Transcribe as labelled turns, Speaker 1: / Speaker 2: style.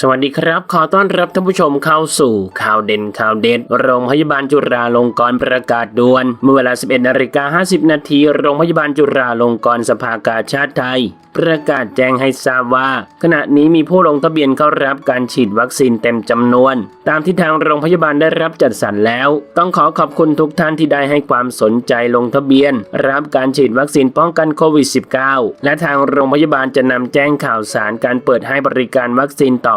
Speaker 1: สวัสดีครับ ขอต้อนรับท่านผู้ชมเข้าสู่ข่าวเด่นข่าวเด็ด โรงพยาบาลจุฬาลงกรณ์ประกาศด่วน เมื่อเวลา 11นาฬิกา50 นาทีโรงพยาบาลจุฬาลงกรณ์สภากาชาติไทย ประกาศแจ้งให้ทราบว่า ขณะนี้มีผู้ลงทะเบียนเข้ารับการฉีดวัคซีนเต็มจำนวน ตามที่ทางโรงพยาบาลได้รับจัดสรรแล้ว ต้องขอขอบคุณทุกท่านที่ได้ให้ความสนใจลงทะเบียน รับการฉีดวัคซีนป้องกันโควิด -19 และทางโรงพยาบาลจะนำแจ้งข่าวสารการเปิดให้บริการวัคซีนต่อ